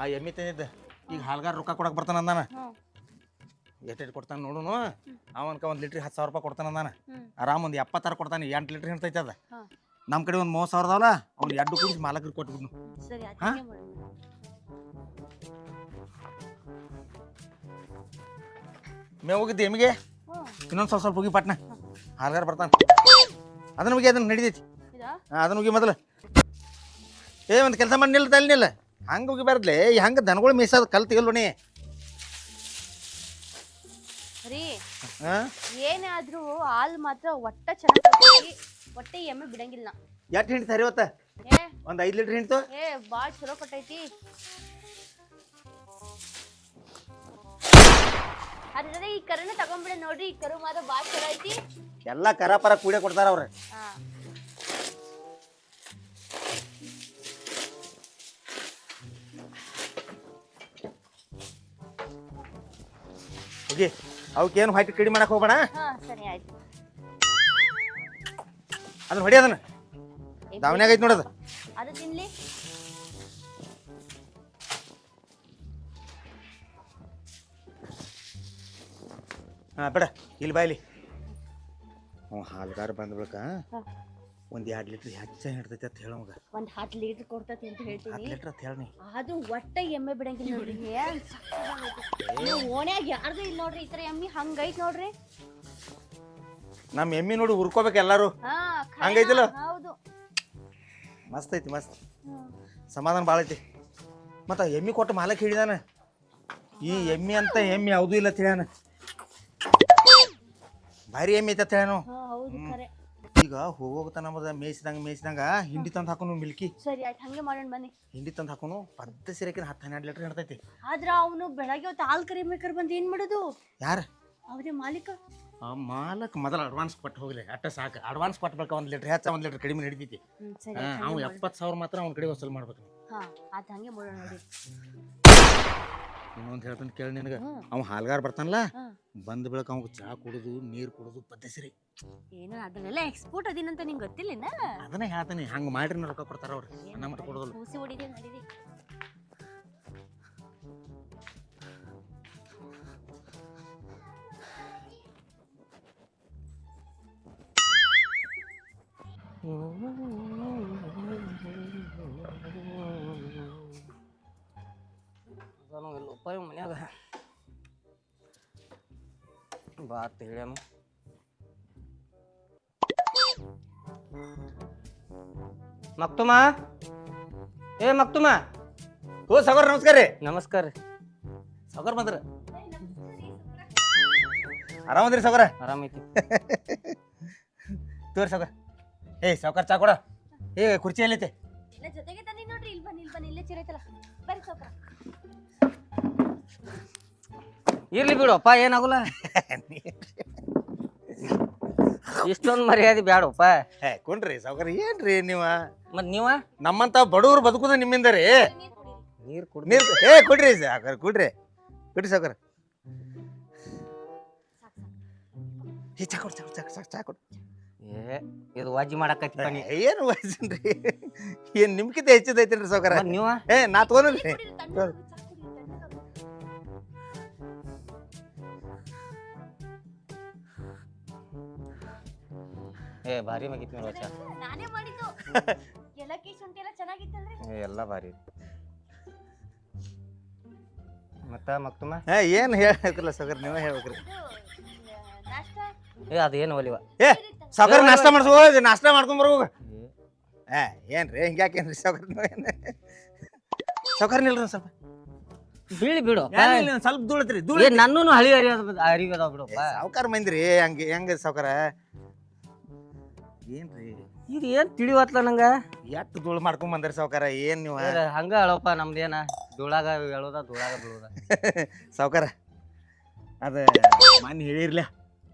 ಆ ಎಮ್ಮಿ ತಂದಿದ್ದ. ಈಗ ಹಾಲ್ಗಾರ ರೊಕ್ಕ ಕೊಡಕ್ ಬರ್ತಾನ ಅಂದಾನ. ಎಷ್ಟು ಕೊಡ್ತಾನೆ ನೋಡುನು. ಅವನ್ಕ ಒಂದು ಲೀಟ್ರಿಗೆ ಹತ್ತು ಸಾವಿರ ರೂಪಾಯಿ ಕೊಡ್ತಾನೆ ಅಂದಾನ. ಆರಾಮ್ ಒಂದು ಎಪ್ಪತ್ತಾರು ಕೊಡ್ತಾನೆ. ಎಂಟು ಲೀಟ್ರ್ ಹಿಡ್ತೈತೆ ಅದ. ನಮ್ಮ ಕಡೆ ಒಂದು ಮೂವತ್ತು ಸಾವಿರ ಅದಾವಲ್ಲ ಅವ್ನು ಎರಡು ಕೂಡಿಸಿ ಮಾಲಕರಿಗೆ ಕೊಟ್ಬಿಡ್ನು ಹಾ? ಹೋಗಿದ್ದೆ ಎಮ್ಮಿಗೆ. ಇನ್ನೊಂದು ಸ್ವಲ್ಪ ಸ್ವಲ್ಪ ಹೋಗಿ ಪಟ್ನ. ಹಾಲ್ಗಾರ ಬರ್ತಾನೆ. ಅದನ್ನ ಹೋಗಿ ಅದನ್ನ ನಡೀತೈತಿ. ಅದನ್ನ ಹೋಗಿ ಮೊದಲು. ಏ ಒಂದು ಕೆಲಸ ಮಾಡಿ ನಿಲ್ಲ ತಲೆ ನಿಲ್ಲ ಹಂಗೆ ಹೋಗಿ ಬರ್ಲಿ ಹಂಗೆ ದನಗಳು ಮೀಸಾದ ಕಲ್ ತೆಗಲ್ವಣಿ ರೀ ಹಾಂ ಏನೇ ಆದ್ರೂ ಹಾಲ್ ಮಾತ್ರ ಒಟ್ಟ ಚೆನ್ನಾಗಿ ಹೊಟ್ಟೆ ಎಮ್ಮೆ ಬಿಡಂಗಿಲ್ಲ ನಾ. ಎಷ್ಟು ಹಿಂಡ್ತಾರೆ ಇವತ್ತ? ಏ ಒಂದು ಐದು ಲೀಟ್ರ್ ಹಿಂಡ್ತು? ಏ ಬಾಳ್ ಚಲೋ ಕೊಟ್ಟೈತಿ. ಅದ್ರ ಈ ಕರುನ ತಗೊಂಡ್ಬಿಡ ನೋಡ್ರಿ ಈ ಕರು ಮಾತ್ರ ಬಾಳ್ ಚಲೋ ಐತಿ. ಎಲ್ಲ ಕರ ಪರ ಕೂಡೆ ಕೊಡ್ತಾರ ಅವ್ರು. ಹಾ. ಹೋಗಿ. ಅವಕ್ಕೇನು ಹೊಟ್ಟೆ ಕಡಿಮೆ ಮಾಡಕ್ ಹೋಗ್ಬೇಡ? ಹಾ ಸರಿ ಆಯ್ತು. ಅದನ್ನ ಹೊಡಿ ಅದನ್ನ. ದಾವಣ್ಯಾಗ ಐತಿ ನೋಡೋದು. ಅದು ತಿನ್ಲಿ. ಹಾಂ ಬೇಡ ಇಲ್ಲಿ ಬಾಯ್ಲಿ ಹ್ಞೂ ಹಾಲ್ಗಾರ ಬಂದ ಬಳಿಕ ಹಾ. ಒಂದು ಎರಡು ಲೀಟ್ರ್ ಹೆಚ್ಚ ಹಿಡ್ತೈತಿ ಅಂತ ಹೇಳೋವಾಗ ಒಂದು ಹತ್ತು ಲೀಟ್ರ್ ಕೊಡ್ತೈತಿ ಅಂತ ಹತ್ತು ಹೇಳ್ತೀನಿ ಲೀಟ್ರ್ ಅಂತ ಹೇಳಿ ಅದು ಒಟ್ಟ ಎಮ್ಮೆ ಬಿಡಂಗಿಲ್ಲ ನೋಡ್ರಿ. ನೀವು ಓಣ್ಯಾಗ ಯಾರ್ದು ಇಲ್ಲ ನೋಡ್ರಿ ಈ ಥರ ಎಮ್ಮಿ ಹಂಗೈತ್ ನೋಡ್ರಿ. ನಮ್ಮ ಎಮ್ಮಿ ನೋಡಿ ಹುರ್ಕೋಬೇಕು ಎಲ್ಲರೂ? ಹಂಗೈತಿಲ್ಲ? ಹೌದು. ಮಸ್ತ್ ಐತಿ ಮಸ್ತ್. ಸಮಾಧಾನ ಭಾಳ ಐತಿ. ಮತ್ತು ಎಮ್ಮಿ ಕೊಟ್ಟು ಮಾಲಕ್ ಹೇಳಿದಾನ? ಈ ಎಮ್ಮಿ ಅಂತ ಎಮ್ಮಿ ಯಾವುದೂ ಇಲ್ಲ ಅಂತ ಹೇಳ್ಯಾನ. ಭಾರಿ ಎಮ್ಮಿ ಐತೆ ಹಾ ಹೌದು ಖರೆ ಈಗ ಹೋಗೋಗ್ತಾನ ನಮ್ಮದ ಮೇಯ್ಸಿದಂಗ ಮೇಯ್ಸಿದಂಗ ಹಿಂಡಿ ತಂದು ಹಾಕೋನು ಮಿಲ್ಕಿ. ಸರಿ ಆಯ್ತು ಹಂಗೆ ಮಾಡೋಣ ಬನ್ನಿ. ಹಿಂಡಿ ತಂದು ಹಾಕೋನು ಪದ್ದ ಸಿರಕಿನ ಹತ್ತು ಹನ್ನೆರಡು ಲೀಟ್ರ್ ಹಿಡ್ತೈತಿ. ಆದ್ರ ಅವನು ಬೆಳಗ್ಗೆ ಹೊತ್ತು ಹಾಲು ಕರಿಬೇಕಾರೆ ಬಂದು ಏನ್ ಮಾಡೋದು? ಯಾರ? ಅವರೇ ಮಾಲೀಕ. ಆ ಮಾಲಕ್ ಮೊದಲ ಅಡ್ವಾನ್ಸ್ ಕೊಟ್ಟು ಹೋಗ್ಲಿ ಅಟ್ಟ ಸಾಕು. ಅಡ್ವಾನ್ಸ್ ಕೊಟ್ಬೇಕು ಒಂದು ಲೀಟ್ರ್ ಹೆಚ್ಚ ಒಂದು ಲೀಟ್ರ್ ಕಡಿಮೆ ನಡಿತೈತಿ. ಹ್ಮ್ ಸರಿ ಹಾ, ಆಯ್ತ್ ಅವ್ನು ಎಪ್ಪತ್ತು ಸಾವಿರ ಮಾತ್ರ ಅವ್ನ ಕಡೆ ವಸೂಲ್ ಮಾಡ್ಬೇಕು ಹಾ ಆಯ್ತು ಹಂಗೆ ಮಾಡೋಣ ನೋಡಿ. ಇನ್ನೊಂದು ಹೇಳ್ತಾನೆ ಕೇಳಿ ನಿನಗೆ. ಹ್ಮ್. ಅವ ಹಾಲ್ಗಾರ ಬರ್ತಾನಲ್ಲ ಹಾ. ಬಂದ ಬೆಳಕ ಅವ್ಗೆ ಚಹಾ ಕುಡುದು ನೀರು ಕುಡುದು ಪದ್ಧತಿ ಸರಿ. ಏನು ಅದನ್ನೆಲ್ಲ ಎಕ್ಸ್ಪೋರ್ಟ್ ಅದಿನಂತ ನಿಂಗೆ ಗೊತ್ತಿಲ್ಲ ಅದನ್ನ ಹೇಳ್ತಾನೆ ಹಂಗೆ ಮಾಡ್ರಿ ರೊಕ್ಕ ಕೊಡ್ತಾರ ಅವ್ರು. ಅನ್ನ ಮಟ್ಟ ಕೊಡೋದಿಲ್ಲ. ಕೂಸಿ ಹೊಡಿದೆ ನಡೀರಿ? ಉಪಾಯ ಮನ್ಯಾಗ. ಬಾ ಅಂತ ಹೇಳ್ಯಾನು. ಮಕ್ತುಮ? ಏ ಮಕ್ತುಮ? ಓ ಸಗರ್ ನಮಸ್ಕಾರ ರೀ. ನಮಸ್ಕಾರ ರೀ. ಸಗರ್ ಬಂದ್ರ. ಆರಾಮದ್ರಿ ಸಗರ? ಆರಾಮೈತಿ ತೋರಿ ಸಗರ್. ಏ ಸಾವುಕಾರ ಚಾ ಕೊಡ. ಏ ಕುರ್ಚಿ ಎಲ್ಲೈತೆ ಇಲ್ಲ ಜೊತೆಗೆ ತಂದಿ ನೋಡ್ರಿ ಇಲ್ಲಿ ಬನ್ನಿ ಇಲ್ಲಿ ಬನ್ನಿ ಇಲ್ಲೇ ಚಿರೈತಲ್ಲ. ಬರ್ರಿ ಸ್ವಲ್ಪ ಇರ್ಲಿ ಬಿಡಪ್ಪ ಏನಾಗುಲ್ಲ? ಇಷ್ಟೊಂದು ಮರ್ಯಾದೆ ಬ್ಯಾಡಪ್ಪ. ಕುಡ್ರಿ ಸೌಕರ ಏನು ಏನ್ರಿ ನೀವ? ಮತ್ ನೀವ? ನಮ್ಮಂತ ಬಡವ್ರು ಬದುಕುದ ನಿಮ್ಮಿಂದ ರೀ? ನೀರ್ ಕುಡೀರಿ ಕೊಡ್ರಿ ಕುಡ್ ನೀರ್ ಏ ಕುಡ್ರಿ ಸಾವ್ಕಾರ ಕುಡ್ರಿ. ಕುಡ್ರಿ ಸಾವ್ಕಾರ. ಸಾಕು ಸಾಕು ಏ ಚಾ ಕೊಡು ಚಾ ಕೊಡು, ಚಾ ಕೊಡು, ಚಾ ಕೊಡು, ಚಾ ಕೊಡು. ಏ ಇದು ವಾಜಿ ಮಾಡಾಕತ್ತಿ ಪಣಿ ಏನು ವಯಸ್ಸನ್ರಿ ಏನ್ ನಿಮ್ಕಿಂತ ಹೆಚ್ಚದೈತೇನ್ರಿ ಸಾವುಕಾರ? ಮತ್ ನೀವ? ಏ ನಾ ತಗೊಂಡ್ರಿ ಏ ಭಾರಿ ಮಗಿತ್ ನೋಡ ಚಾ ನಾನೇ ಮಾಡಿದ್ದು. ಏಲಕ್ಕಿ ಶುಂಠಿ ಎಲ್ಲ ಚೆನ್ನಾಗಿತ್ತಲ್ರಿ? ಏ ಎಲ್ಲ ಭಾರಿ ಮತ್ತ ಮಕ್ತುಮ? ಏ ಏನು ಹೇಳ್ಬೇಕ್ರಲ್ಲ ಸಗರ್ ನೀವೇ ಹೇಳ್ಬೇಕ್ರಿ. ಇದು ನಾಷ್ಟ? ಏ ಅದೇನು ಒಲಿವ? ಏ ಸಗರ್ ನಾಷ್ಟ ಮಾಡ್ಸೋ ಹೋಗಿ ನಾಷ್ಟ ಮಾಡ್ಕೊಂಡ್ ಬರೋಗ ಏ ಏನ್ರಿ ಹಿಂಗ್ಯಾಕೇನ್ರಿ ಸಗರ್ ಸಾವ್ಕಾರ ನಿಲ್ರಿ ಒಂದ್ ಸ್ವಲ್ಪ. ಬೀಳಿ ಬಿಡು ಏನ್ ಇಲ್ಲ, ಒಂದ್ ಸ್ವಲ್ಪ ಧೂಳತ್ರಿ ಧೂಳ ನನ್ನೂ ಹಳಿ ಅರಿಯೋದ ಅರಿಯೋದಾವ ಬಿಡಪ್ಪ ಸಾವ್ಕಾರ ಮಂದಿರಿ ಹಂಗೆ ಹೆಂಗ ಸಾವ್ಕಾರ? ಏನ್ರಿ? ಇದು ಏನ್ ತಿಳಿವತ್ಲ ನಂಗ? ಎಟ್ಟು ಧೂಳು ಮಾಡ್ಕೊಂಡ್ ಬಂದ್ರಿ ಸಾವ್ಕಾರ? ಏನ್ ನೀವು? ಏ, ಹಂಗ ಹೇಳಪ್ಪ ನಮ್ದೇನ. ಧೂಳಾಗ ಹೇಳೋದ ಧೂಳಾಗ ಬೀಳೋದ. ಸಾವ್ಕಾರ ಅದ ಮನ್ ಹೇಳಿರ್ಲ.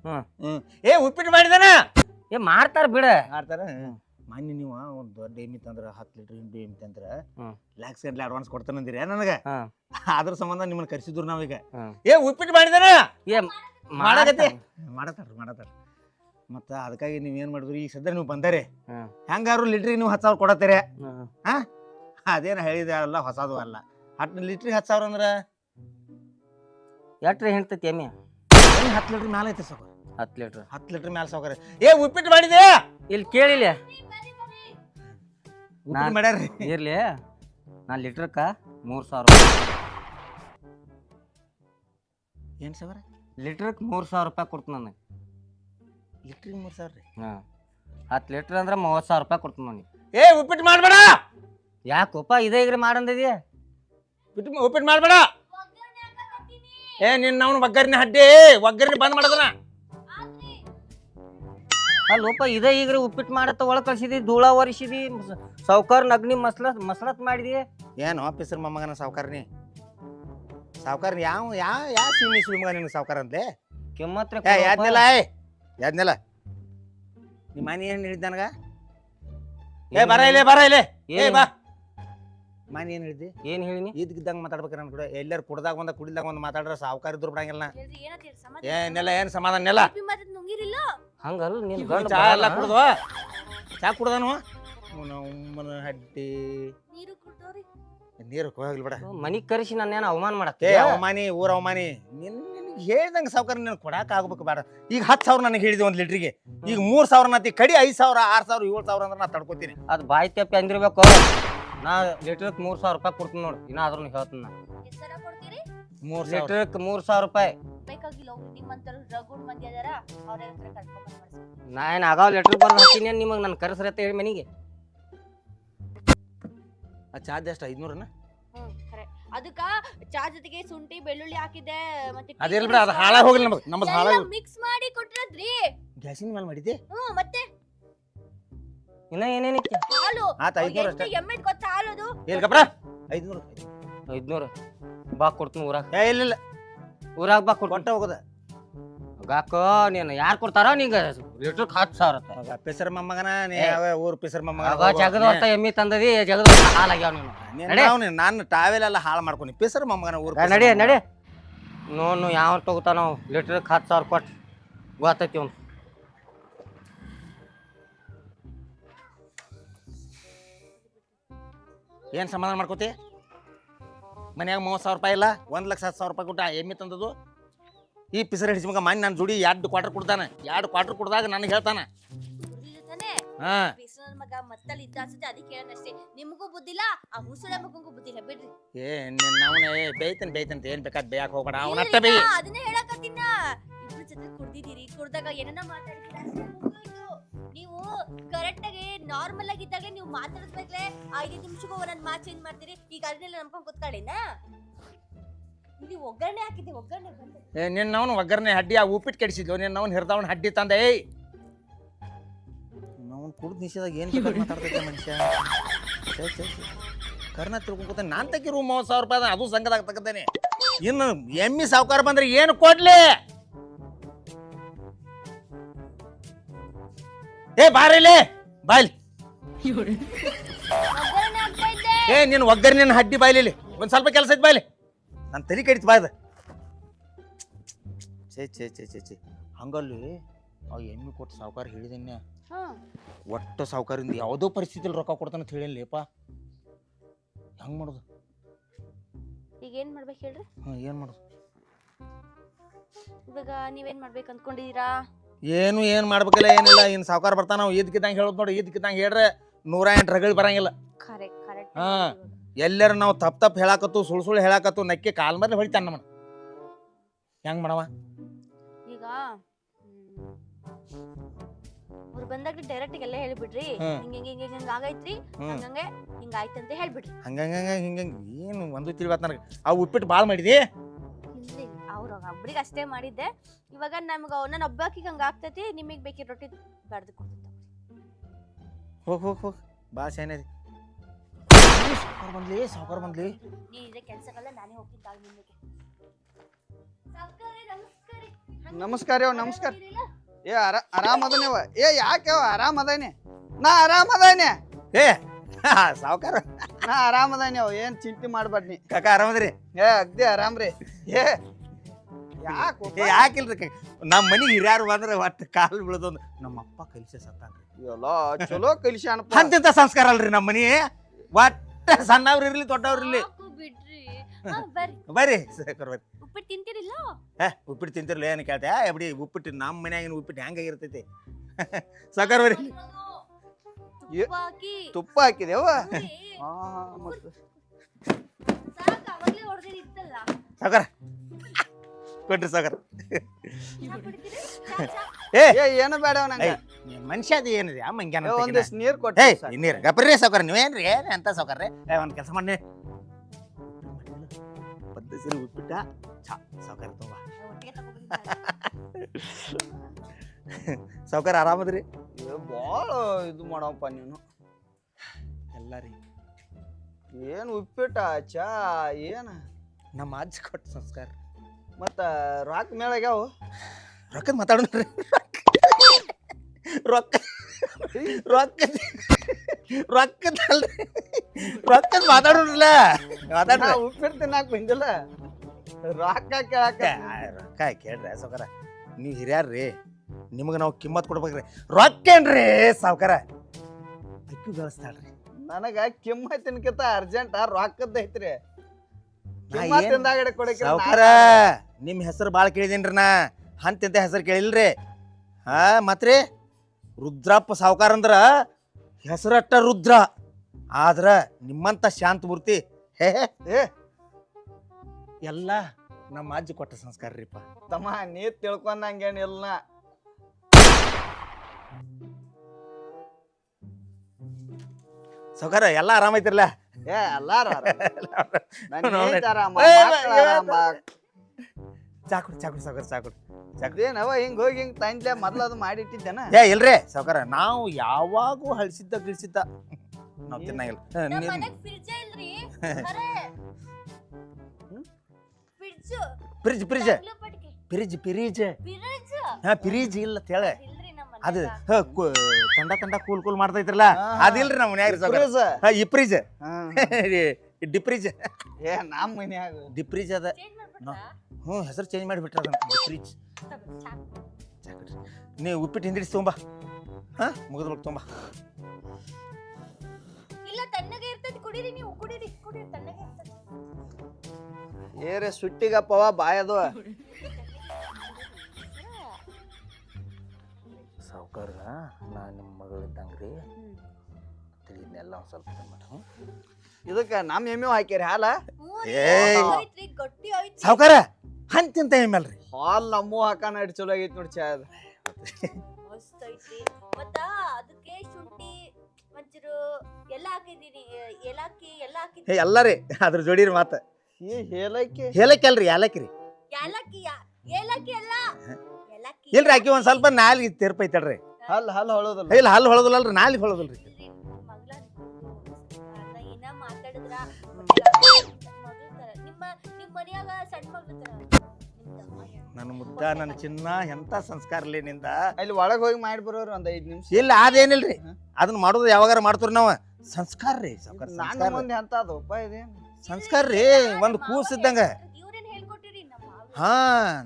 ಹ್ಮ್. ಹ್ಮ್. ಏ ಉಪ್ಪಿಟ್ಟು ಮಾಡಿದನ? ಏ ಮಾಡ್ತಾರ ಬಿಡ. ಮಾಡ್ತಾರ? ಮೊನ್ನೆ ನೀವು ಒಂದು ದೊಡ್ಡ ಏಮಿ ತಂದ್ರ ಹತ್ತು ಲೀಟರ್ ಹಿಂಡಿ ಏಮಿ ತಂದ್ರ ಹ್ಮ್. ಲ್ಯಾಕ್ಸ್ ಗಂಟ್ಲೆ ಅಡ್ವಾನ್ಸ್ ಕೊಡ್ತಾನಂದಿರಿ ನನಗೆ? ಹಾ. ಅದ್ರ ಸಂಬಂಧ ನಿಮ್ಮನ್ನ ಕರ್ಸಿದ್ರು ನಾವೀಗ. ಹ್ಮ್. ಏ ಉಪ್ಪಿಟ್ಟು ಮಾಡಿದನ? ಏ ಮಾಡಕತ್ತಿ? ಮಾಡತಾರ ಮಾಡತಾರ. ಮತ್ತ ಅದಕ್ಕಾಗಿ ನೀವು ಏನ್ ಮಾಡಿದ್ರಿ? ಈಗ ಸದ್ಯ ನೀವು ಬಂದರೆ. ಹೆಂಗಾರು ಲಿಟ್ರಿಗೆ ನೀವು ಹತ್ತು ಸಾವಿರ ಕೊಡತ್ತೀರಿ. ಅದೇನು ಹೇಳಿದೆ ಅಲ್ಲ ಹೊಸದು ಅಲ್ಲ. ಹತ್ತು ಲೀಟ್ರಿಗೆ ಹತ್ತು ಸಾವಿರ ಅಂದ್ರೆ? ಎಟ್ರಿ ಹೆಣ್ತೈತಿ ಎಮ್ಮೆ? ಏನ್ ಹತ್ತು ಲೀಟ್ರ್ ಮ್ಯಾಲ ಐತೆ ಸಾವ್ಕಾರ ಹತ್ತು ಲೀಟ್ರ್ ಹತ್ತು ಲೀಟ್ರ್ ಮ್ಯಾಲ ಸಾವ್ಕಾರ ಏ ಉಪ್ಪಿಟ್ಟು ಮಾಡಿದೆ ಇಲ್ಲಿ ಕೇಳಿಲ್ಲ. ಉಪ್ಪಿಟ್ಟು ಮಾಡ್ಯಾರ್ರಿ. ಇರ್ಲಿ. ನಾ ಲೀಟ್ರಕ್ಕ ಮೂರು ಸಾವಿರ. ರೂಪಾಯಿ ಏನು ಸಾವಿರ? ಲೀಟ್ರಕ್ಕೆ ಮೂರು ಸಾವಿರ ರೂಪಾಯಿ ಕೊಡ್ತೀನಿ ನನಗೆ. ಲಿಟ್ರಿಗೆ ಮೂರು ಸಾವಿರ ರೀ ಹಾಂ. ಹತ್ತು ಲೀಟ್ರ್ ಅಂದ್ರೆ ಮೂವತ್ತು ಸಾವಿರ ರೂಪಾಯಿ ಕೊಡ್ತೀನಿ ನೋಡಿ ಏ ಉಪ್ಪಿಟ್ಟು ಮಾಡ್ಬೇಡ! ಯಾಕಪ್ಪ ಇದೇ ಈಗ ಮಾಡಂದಿದ್ಯಾ? ಉಪ್ಪಿಟ್ಟು ಉಪ್ಪಿಟ್ಟು ಮಾಡಬೇಡ! ಏ ನಿನ್ನ ಅವನು ಒಗ್ಗರಿನ ಹಡ್ಡಿ. ಒಗ್ಗರಿನ ಬಂದ್ ಮಾಡದನ. ಅಲ್ಲೋಪ ಇದೇ ಈಗ ಉಪ್ಪಿಟ್ಟು ಮಾಡತ್ತ ಒಳಗೆ ಕಳ್ಸಿದಿ ಧೂಳ ಒರೆಸಿದಿ ಸೌಕರ್ ನಗ್ನಿ ಮಸಲ ಮಸಲತ್ ಮಾಡಿದಿ? ಏನು ಆಫೀಸರ್ ಮೊಮ್ಮಗನ ಸಾವ್ಕಾರನಿ? ಸಾವುಕಾರ ಯಾವ ಯಾವ ಯಾವ ಸೀಮಿ ಸುಳ್ಮಗ ನಿನ್ನ ಸಾವ್ಕಾರ ಅಂತೆ ಕೆಮ್ಮತ್ರ ಏ ಯಾದ್ನೆಲ್ಲ ಏ ಯಾದ್ನೆಲ್ಲ? ನಿಮ್ಮ ಮನೆ ಏನು ಹೇಳಿದ್ದ ನನಗ? ಏ ಬರ ಇಲ್ಲೇ ಬರ ಇಲ್ಲೇ. ಏ ಬಾ. ಮನೆ ಏನು ಹಿಡಿದಿ ಏನು ಹೇಳಿನಿ? ಇದ್ದಿದ್ದಂಗೆ ಮಾತಾಡ್ಬೇಕು ನನ್ನ ಕೂಡ. ಎಲ್ಲರೂ ಕುಡ್ದಾಗ ಒಂದ ಕುಡಿದಾಗ ಒಂದು ಮಾತಾಡ್ರ ಸಾವುಕಾರ ಇದ್ರು ಬಿಡಂಗಿಲ್ಲ ಏನೆಲ್ಲ ಏನು ಸಮಾಧಾನ ಎಲ್ಲ ಹಂಗಲ್ಲ ನಿನ್ನ ಗಂಡ ಚಾ ಎಲ್ಲ ಕುಡ್ದು ಚಾ ಕುಡ್ದನು ನಮ್ಮನ ಹಡ್ಡಿ. ನೀರು ಹೋಗ್ಲಿ ಬಿಡ. ಮನಿಗ್ ಕರೆಸಿ ನಾನೇನು ಅವಮಾನ ಏ ಮಾಡತ್ತೆ ಅವಮಾನಿ ಊರ ಅವಮಾನಿ. ನಿನ್ ನಿನಗೆ ಹೇಳ್ದಂಗೆ ಸಾವ್ಕಾರ ನೀನು ಕೊಡಕ್ಕೆ ಆಗ್ಬೇಕು ಬೇಡ. ಈಗ ಹತ್ತು ಸಾವಿರ ನನಗೆ ಹೇಳಿದೆ ಒಂದು ಲೀಟ್ರಿಗೆ ಈಗ ಮೂರು ಸಾವಿರ ನಾತಿ ಕಡಿ ಐದು ಸಾವಿರ ಆರು ಸಾವಿರ ಏಳು ಸಾವಿರ ಅಂದ್ರೆ ನಾ ತಡ್ಕೋತೀನಿ. ಅದು ಬಾಯಿ ತೆಪ್ಪಿ ಅಂದಿರ್ಬೇಕು. ನಾ ಲೀಟ್ರಕ್ಕೆ ಮೂರು ಸಾವಿರ ರೂಪಾಯಿ ಕೊಡ್ತೀನಿ ನೋಡಿ ಇನ್ನಾದ್ರೂ ಹೇಳ್ತೀನಿ ನಾ. ಮೂರು ಲೀಟ್ರಕ್ಕೆ ಕೊಡ್ತೀರಿ? ಮೂರು ಸಾವಿರ. ಲೀಟ್ರಕ್ ಮೂರ್ ಸಾವಿರ ರೂಪಾಯಿ. ಬೇಕಾಗಿಲ್ಲ ಹೋಗ್ರಿ ನಿಮ್ಮಂತರ ರಗುಡ್ ಮಂದಿ ಅದಾರ ಅವ್ರ ಹತ್ರ ಕರ್ಕೊಂಡ್ ನಾ ಏನ್ ಆಗಾವ್ ಲೆಟ್ರ್ ಬರ್ದು ಹಾಕ್ತೀನಿ ನಿಮಗೆ ನನ್ನ ಕರೆಸ್ರತ್ತೆ ಹೇಳಿ ಮನಿಗೆ. ಆ ಚಾರ್ಜ್ ಎಷ್ಟು ಐದ್ನೂರನ? ಅದಕ್ಕ ಚಾ ಜೊತೆಗೆ ಶುಂಠಿ ಬೆಳ್ಳುಳ್ಳಿ ಹಾಕಿದ್ದೆ ಮತ್ತೆ ಅದಿರ್ಲಿ ಬಿಡ ಅದು ಹಾಳಾಗಿ ಹೋಗಲಿ ನಮಗೆ ನಮ್ಮದು ಹಾಳಾಗಿ ಮಿಕ್ಸ್ ಮಾಡಿ ಕೊಟ್ಟಿರದ್ರಿ. ಗ್ಯಾಸಿನ ಮೇಲೆ ಮಾಡಿದ್ದೆ? ಹ್ಮ್ ಮತ್ತೆ? ಇನ್ನ ಏನೇನಿತ್ತು? ಹಾಲು. ಆತ ಐದ್ನೂರ ಅಷ್ಟೇ. ಎಮ್ಮೆ ಗೊತ್ತಾ ಅದು. ಏನ್ ಕಪ್ರ ಐದ್ನೂರು. ಐದ್ನೂರು. ಬಾ ಕೊಡ್ತೀನಿ ಊರಾಗ. ಏ ಇಲ್ಲ ಇಲ್ಲ. ಊರಾಗ ಬಾ ಕೊಡ್ತೀನಿ. ಕೊಟ್ಟ ಹೋಗೋದ. ಗಾಕೋ ನೀನು ಯಾರು ಕೊಡ್ತಾರ ನಿಂಗ. ಲೀಟ್ರಕ್ ಹತ್ತು ಸಾವಿರ ರೂಪಾಯಿ. ಮಗ ಪಿಸರ್ ಮೊಮ್ಮಗನ ನೀ ಏ. ಯಾವ ಊರ್ ಪಿಸರ್ ಜಗದ ಹೊತ್ತ ಎಮ್ಮಿ ತಂದದಿ ಜಗದ ಹೊತ್ತ ಹಾಲಾಗ್ಯಾವ ನೀನು. ನಡೆ. ನಾನು ಟಾವೆಲ್ ಎಲ್ಲ ಹಾಳು ಮಾಡ್ಕೊನಿ ಪಿಸರ್ ಮೊಮ್ಮಗನ ಊರ್ ಏ, ನಡಿ ನಡಿ. ನೋನು ಯಾವ ತಗೋತಾನ ಲೀಟ್ರಕ್ ಹತ್ತು ಸಾವಿರ ಕೊಟ್ಟು. ಗೊತ್ತೈತಿ ಅವ್ನು ಏನ್ ಸಮಾಧಾನ ಮಾಡ್ಕೋತಿ? ಮನ್ಯಾಗ ಮೂವತ್ತು ಸಾವಿರ ರೂಪಾಯಿ ಇಲ್ಲ ಒಂದ್ ಲಕ್ಷ ಹತ್ತು ಸಾವಿರ ರೂಪಾಯಿ ಕೊಟ್ಟ ಎಮ್ಮಿ ತಂದದು ಈ ಪಿಸರ್ ಹಿಡಿಸಿ ಮಗ ಮನೆ ನನ್ನ ಜೋಡಿ ಎರಡು ಕ್ವಾರ್ಟರ್ ಕೊಡ್ತಾನೆ. ಎರಡು ಕ್ವಾರ್ಟರ್ ಕೊಡ್ದಾಗ ನನಗೆ ಹೇಳ್ತಾನೆ. ಹಾ. ಬಿಸಿನ ಮಗ ಮತ್ತಲ್ಲಿ ಅದಕ್ಕೆ ನಿಮಗೂ ಬುದ್ಧಿಲ್ಲ ಆ ಹುಸುಳೆ ಮಗಂಗೂ ಬುದ್ಧಿಲ್ಲ ಬಿಡ್ರಿ. ಏ ನಿನ್ನ ಅವನ ಏ ಬೇಯ್ತಾನೆ ಬೇಯ್ತಂತ ಏನ್ ಬೇಕಾದ್ ಬೇಯಕ್ ಹೋಗ್ಬೇಡ ಅವನ ಅಟ್ಟ ಇಲ್ರಿ, ಬೇಯ್. ನಾ ಅದನ್ನೇ ಹೇಳಕತ್ತೀನ. ಇಬ್ರು ಜೊತೆ ಕುಡ್ದಿದ್ದೀರಿ ಕುಡ್ದಾಗ ಏನನ್ನ ಮಾತಾಡ್ತೀರಾ? ಅಷ್ಟೇ ಮುಗ್ದೋಯ್ತು. ನೀವು ಕರೆಕ್ಟ್ ಆಗಿ ನಾರ್ಮಲ್ ಆಗಿದ್ದಾಗ ನೀವು ಐದು ನಿಮಿಷಕ್ಕೂ ಒಂದೊಂದು ಮಾತು ಚೇಂಜ್ ಮಾಡ್ತೀರಿ. ಈಗ ಅದನ್ನೆಲ್ಲ ನಂಬ್ಕೊಂಡು ಕೂತ್ಕೊಳ್ಳಿನ? ಇಲ್ಲಿ ಒಗ್ಗರಣೆ ಹಾಕಿದ್ದೆ ಒಗ್ಗರಣೆ ಬಂದೆ. ಏ ನಿನ್ನ ಅವನು ಒಗ್ಗರಣೆ ಹಡ್ಡಿ ಆ ಉಪ್ಪಿಟ್ಟು ಕೆಡಿಸಿದ್ಲು. ನಿನ್ನ ಅವನು ಹಿರ್ದವನ್ ಹಡ್ಡಿ ತಂದೆ ಏಯ್! ಅವನು ಕುಡ್ದು ನಿಷೇಧಾಗ ಏನು ಮಾತಾಡ್ತೈತೆ ಮನುಷ್ಯ. ಛೇ, ಛೇ, ಛೇ. ಕರ್ನ ತಿಳ್ಕೊಂತ ನಾನ್ ತಕ್ಕಿ ರೂಮ್ ಮೂವತ್ತು ಸಾವಿರ ರೂಪಾಯಿ ಅದು ಸಂಘದಾಗ ತಗತೇನೆ ಇನ್ನು ಎಮ್ಮಿ ಸಾವುಕಾರ ಬಂದ್ರೆ ಏನು ಕೊಡ್ಲಿ? ಏ ಬಾರಿಲಿ ಬಾಯ್ಲಿ ಒಗ್ಗರಣೆ ಹಾಕ್ತಾ ಇದ್ದೆ ಏ ನಿನ್ನ ಒಗ್ಗರಣೆ ಹಡ್ಡಿ ಬಾಯ್ಲಿ ಒಂದ್ ಸ್ವಲ್ಪ ಕೆಲಸ ಐತಿ ಬಾಯ್ಲಿ ನನ್ನ ತಲೆ ಕಡಿತು ಬಾಯ್ದ ಛೇ ಛೇ ಛೇ ಛೇ ಛೇ. ಹಂಗಲ್ಲಿ ಅವ್ ಎಮ್ಮಿ ಕೊಟ್ಟು ಸಾವುಕಾರ ಹೇಳಿದನ್ಯ ಒಟ್ಟು ಸಾವುಕಾರಿಂದ ಯಾವುದೋ ಪರಿಸ್ಥಿತಿಯಲ್ಲಿ ರೊಕ್ಕ ಕೊಡ್ತಾನಂತ ಅಂತ ಹೇಳಿಲ್ಲೇಪ ಹೆಂಗ್ ಮಾಡೋದು? ಈಗ ಏನ್ ಮಾಡ್ಬೇಕು ಹೇಳ್ರಿ? ಹಾಂ ಏನು ಮಾಡೋದು? ಇವಾಗ ನೀವೇನ್ ಮಾಡ್ಬೇಕು ಅನ್ಕೊಂಡಿದೀರಾ? ಏನು ಏನು ಮಾಡ್ಬೇಕಿಲ್ಲ ಏನಿಲ್ಲ. ಇನ್ನು ಸಾವುಕಾರ ಬರ್ತಾನ ನಾವು ಇದ್ಕಿದ್ದಂಗೆ ಹೇಳೋದು ನೋಡಿ ಇದ್ಕಿದ್ದಂಗೆ ಹೇಳ್ರೆ ನೂರ ಎಂಟು ರಗಳಿ ಬರಂಗಿಲ್ಲ. ಕರೆಕ್ಟ್ ಕರೆಕ್ಟ್ ಹಾ. ಎಲ್ಲರ ನಾವು ತಪ್ಪು ತಪ್ಪು ಹೇಳಾಕತ್ತು ಸುಳ್ಳು ಸುಳ್ಳು ಹೇಳಾಕತ್ತು ನಕ್ಕೆ ಕಾಲ್ ಮೇಲೆ ಹೊಡಿತಾನ ನಮ್ಮನ್ನ. ಹೆಂಗ್ ಮಾಡವ? ಈಗ ಅವ್ರು ಬಂದಾಗ ಡೈರೆಕ್ಟ್ ಎಲ್ಲ ಹೇಳ್ಬಿಡ್ರಿ ಹ್ಮ್. ಹಿಂಗ ಹಿಂಗ ಹಿಂಗ ಹಿಂಗ ಆಗೈತ್ರಿ ಹ್ಮ್. ಹಂಗಂಗೆ ಹಿಂಗ ಆಯ್ತಂತ ಹೇಳ್ಬಿಡ್ರಿ. ಹಂಗಂಗ ಹಿಂಗಂಗೆ ಏನು ಒಂದು ತಿಳಿವತ್ತು ನನಗೆ. ಆ ಉಪ್ಪಿಟ್ಟು ಭಾಳ ಮಾಡಿದಿ? ಇಲ್ರಿ ಅವ್ರ ಒಬ್ರಿಗೆ ಅಷ್ಟೇ ಮಾಡಿದ್ದೆ. ಇವಾಗ ನಮ್ಗ ನನ್ನ ಒಬ್ಬಾಕಿಗೆ ಹಂಗ ಆಗ್ತೈತಿ ನಿಮಗೆ ಬೇಕಿರೋ ರೊಟ್ಟಿ ಬರ್ದು ಕೊಡ್ತೀನಿ ಹೋಗ್ ಹೋಗ್ ಹೋಗ್. ಭಾಳ ಶಾನೆ ಸಾವುಕಾರ ಬಂದ್ಲಿ ಸಾವುಕಾರ ಬಂದ್ಲಿ. ನೀ ಇದೇ ಕೆಲ್ಸಗಳೆಲ್ಲ ನಾನೇ ಹೋಗಿದ್ದಾಗ ನಿಮಗೆ ನಮಸ್ಕಾರ. ನಮಸ್ಕಾರ. ಏ ಆರಾಮ ಅದನೇವ ಏ ಯಾಕೆ ಆರಾಮ ಅದೇನೆ? ನಾ ಆರಾಮ ಅದೇನೆ? ಏ ಸಾವುಕಾರ. ನಾ ಆರಾಮ ಅದೇನೆ ಅವ ಏನ್ ಚಿಂತೆ ಮಾಡ್ಬೇಡ್ನಿ ಕಾಕ ಆರಾಮದ್ರಿ ಏ ಅಗ್ದಿ ಆರಾಮ್ರಿ ಏ ಯಾಕೆ ಏ ಯಾಕಿಲ್ರಿ ಕೈ ನಮ್ಮ ಮನೆಗೆ ಹಿರಿಯಾರು ಬಂದ್ರೆ ಒಟ್ಟು ಕಾಲು ಬೀಳದೊಂದು ನಮ್ಮ ಅಪ್ಪ ಕಲಿಸಿ ಸತ್ತಾನ್ರಿ. ಎಲ್ಲ ಚಲೋ ಕಲಿಸ್ಯಾನಪ್ಪ. ಅಂತಿಂತ ಸಂಸ್ಕಾರ ಅಲ್ರಿ ನಮ್ಮ ಮನಿ. ಒಟ್ಟ ಸಣ್ಣವ್ರು ಇರ್ಲಿ ದೊಡ್ಡವ್ರು ಇರ್ಲಿ. ಸಾಕು ಬಿಡ್ರಿ. ಹಾ, ಬರ್ರಿ. ಬರ್ರಿ ಬರ್ರಿ. ಉಪ್ಪಿಟ್ಟು ತಿಂತಿರಿಲ್ಲ? ಏ ಉಪ್ಪಿಟ್ಟು ತಿಂತಿರ್ಲಿ ಏನು ಕೇಳ್ತೆ? ಎಬ್ಡಿ ಉಪ್ಪಿಟ್ಟು ನಮ್ಮ ಮನ್ಯಾಗಿನ ಉಪ್ಪಿಟ್ಟು ಹೆಂಗಾಗಿರ್ತೈತಿ ಸಾಕಾರ ಬರ್ರಿ. ಏ- ತುಪ್ಪ ಹಾಕಿ. ತುಪ್ಪ ಹಾಕಿದೇವ ಹಾ ಮತ್ತೆ ಸಾಕ್ ಅವಾಗ್ಲೇ ಸಾಕಾರ. ಕೊಡ್ರಿ ಸಾಗರ್. ಏ ಏ ಏನು ಬೇಡ ನಂಗೆ? ಮನುಷ್ಯ ಅದು ಏನಿದೆ? ಆ ಮಂಗ್ಯಾನ ಒಂದಿಷ್ಟು ನೀರು ಕೊಟ್ಟೆ ನೀರು ಗಪ್ರಿ ಸಾವ್ಕಾರ ನೀವೇನ್ರಿ ಏನ್ ಅಂತ ಸಾವ್ಕಾರ್ರಿ ಏ ಒಂದ್ ಕೆಲಸ ಮಾಡಿ ಪದ್ಧತಿ ಉಪ್ಪಿಟ್ಟ ಚಾ ಸಾವ್ಕಾರ ತುಂಬ. ಸಾವ್ಕಾರ ಆರಾಮದ್ರಿ? ಬಾಳ ಇದು ಮಾಡವಪ್ಪ ನೀನು. ಎಲ್ಲ ರೀ ಏನ್ ಉಪ್ಪಿಟ್ಟ ಚಾ ಏನ? ನಮ್ಮ ಅಜ್ಜಿ ಕೊಟ್ಟ ಸಂಸ್ಕಾರ. ಮತ್ತ ರಾಕ್ ಮೇಳಾಗ್ಯಾವ ರೊಕ್ಕದ ಮಾತಾಡೋಣ್ರಿ ರೊಕ್ಕ ರೊಕ್ಕ ರೊಕ್ಕದ ಅಲ್ರಿ. ರೊಕ್ಕದ ಮಾತಾಡೋಣ ಮಾತಾಡ್ರಿ. ಉಪ್ಪಿರ್ತೀನಿ ನಾಕ್ ಬಂದಿಲ್ಲ. ರೊಕ್ಕ ಕೇಳಾಕ ರೊಕ್ಕ ಕೇಳ್ರಿ ಸಾವ್ಕಾರ. ನೀವು ಹಿರಿಯಾರ್ರಿ ನಿಮಗೆ ನಾವು ಕಿಮ್ಮತ್ ಕೊಡ್ಬೇಕ್ರಿ. ರೊಕ್ಕೇನ್ರಿ ಸಾವ್ಕಾರ? ಅಕ್ಕಿ ಬೆಳೆಸ್ತಾಳ್ರಿ ನನಗ ಕಿಮ್ಮತ್ತಿನಕಿಂತ ಅರ್ಜೆಂಟ್ ರೊಕ್ಕದ್ದು ಐತ್ರಿ. ಏನ್- ಕೊಡಕ್ಕೆ ಸಾವ್ಕಾರ ನಿಮ್ಮ ಹೆಸರು ಭಾಳ ಕೇಳಿದೇನ್ರಿ ನಾ. ಹಂತಿಂತ ಹೆಸರು ಕೇಳಿಲ್ರಿ. ಹಾ ಮತ್ರಿ? ರುದ್ರಪ್ಪ ಸಾಹುಕಾರ ಅಂದ್ರ ಹೆಸರಟ್ಟ ರುದ್ರ. ಆದ್ರ ನಿಮ್ಮಂತ ಶಾಂತ ಮೂರ್ತಿ ಹೇ ಹೇ, ಏ. ಎಲ್ಲ ನಮ್ಮ ಅಜ್ಜಿ ಕೊಟ್ಟ ಸಂಸ್ಕಾರ ರೀಪ್ಪ. ತಮ್ಮ ನೀ ತಿಳ್ಕೊಂಡಂಗೇನಿಲ್ಲ ಸಾಹುಕಾರ ಎಲ್ಲ ಆರಾಮೈತಿರಲ್ಲ ಏ ಎಲ್ಲಾರ. ಚಾಕುಡಿ ಚಾಕುಡಿ ಸಾವ್ಕಾರ ಚಾಕುಡಿ ಅದೇನವ ಹಿಂಗ್ ಹೋಗಿ ಹಿಂಗ್ ತಂದ್ಲೆ ಮೊದ್ಲು ಅದು ಮಾಡಿಟ್ಟಿದ್ದೇನ? ಏ ಇಲ್ರಿ ಸಾವುಕಾರ ನಾವು ಯಾವಾಗೂ ಹಳ್ಸಿದ್ದ ಗಿಳಿಸಿದ್ದ ನಾವು ತಿನ್ನಂಗಿಲ್ಲ. ಫ್ರಿಜ್ ಫ್ರಿಜ್ ಫ್ರಿಜ್ ಫ್ರಿಜ್ ಹಾ ಫ್ರಿಜ್ ಇಲ್ಲ ತೇಳೆ ಅದು. ಹ, ಕು- ತಂಡ ತಂಡ ಕೂಲ್ ಕೂಲ್ ಮಾಡ್ತೈತ್ರಲ್ಲ ಹಾ, ಹಾ. ಅದಿಲ್ರಿ ನಮ್ಮ ಮನ್ಯಾಗ. ಹಾ ಇಪ್ರಿಜ್. ಡಿಪ್ರಿಜ್ ಏ ನಮ್ಮ ಮನ್ಯಾಗ. ಡಿಪ್ರಿಜ್ ಅದ? ಹ್ಞೂ ಹೆಸರು ಚೇಂಜ್ ಮಾಡಿಬಿಟ್ರ ಅದನ್ನ. ಡಿಪ್ರಿಜ್ ನೀ. ನೀವು ಉಪ್ಪಿಟ್ಟು ಹಿಂದಿಡಿಸಿ ತೊಂಬ ಹಾ ಮುಗಿದ್ ಬಿಟ್ಟು ತೊಂಬ ಇಲ್ಲ ತಣ್ಣಗೆ ಇರ್ತೈತಿ ಕುಡೀರಿ ನೀವು ಕುಡೀರಿ ಕುಡೀರಿ ತಣ್ಣಗೆ ಇರ್ತೈತಿ ಏರೆ ಸುಟ್ಟಿಗಪ್ಪವ ಬಾಯದು. ಸಾವ್ಕಾರ ನಾ ನಿಮ್ಮ ಮಗಳು ಇದ್ದಂಗೆ ರೀ ಇದನ್ನೆಲ್ಲ ಒಂದು ಸ್ವಲ್ಪ ಇದಕ್ಕೆ ನಮ್ಮ? ಇದಕ್ಕ ಎಮ್ಮೆ ಹಾಕ್ಯಾರಿ ಹಾಲ? ಏಯ್. ಗಟ್ಟಿ ಸಾವ್ಕಾರ ಹಂತಿಂತ ಎಮ್ಮಲ್ರಿ ಹಾಲ್ ನಮ್ಮೂ ಹಾಕಾನ ಇಟ್ಟು ಚಲೋ ಆಗೈತಿ ನೋಡಿ ಚಾ ಅದು. ಮಸ್ತ್ ಐತ್ರಿ. ಮತ್ತ ಅದಕ್ಕೆ ಶುಂಠಿ ಮಂಚೂರು ಎಲ್ಲ ಹಾಕಿದೀನಿ. ಏಲಕ್ಕಿ ಎಲ್ಲ ರೀ ಅದ್ರ ಜೋಡಿ ಮಾತು. ಏ ಹೇಳಕ್ಕೆ ಅಲ್ರಿ ರೀ. ಏಲಕ್ಕಿ ಯಾ- ಏಲಕ್ಕಿ ಅಲ್ಲ. ಏಲಕ್ಕಿ ಇಲ್ರಿ ಆಕಿ ಒಂದ್ ಸ್ವಲ್ಪ ನಾಲ್ಗೆ ತೀರ್ಪೈತಲ್ರಿ ಹಲ್ ಹಲ್ ಹೊಳೋದಲ್ಲ. ಇಲ್ಲ ಹಲ್ಲು ಹೊಳದಲ್ಲ ನಾಲ್ಗೆ ಹೊಳದಲ್ರಿ ನನ್ನ ಮುದ್ದ ನನ್ನ ಚಿನ್ನ ಎಂತ ಸಂಸ್ಕಾರಲಿ ನಿಂದ? ಅಲ್ಲಿ ಒಳಗ್ ಹೋಗಿ ಮಾಡಿ ಬರೋರು ಒಂದ್ ಐದ್ ನಿಮಿಷ. ಇಲ್ಲ ಅದೇನಿಲ್ರಿ. ಅದನ್ನ ಮಾಡೋದು ಯಾವಾಗಾರ ಮಾಡ್ತಾರ ನಾವ? ಸಂಸ್ಕಾರ ರೀ ಸಾವ್ಕಾರ ನಾನು ಸಂಸ್ಕಾರ ಮುಂದೆ ಅಂತ ಇದೇನು? ಸಂಸ್ಕಾರ ರೀ ಒಂದ್ ಕೂಸ್ ಹಾ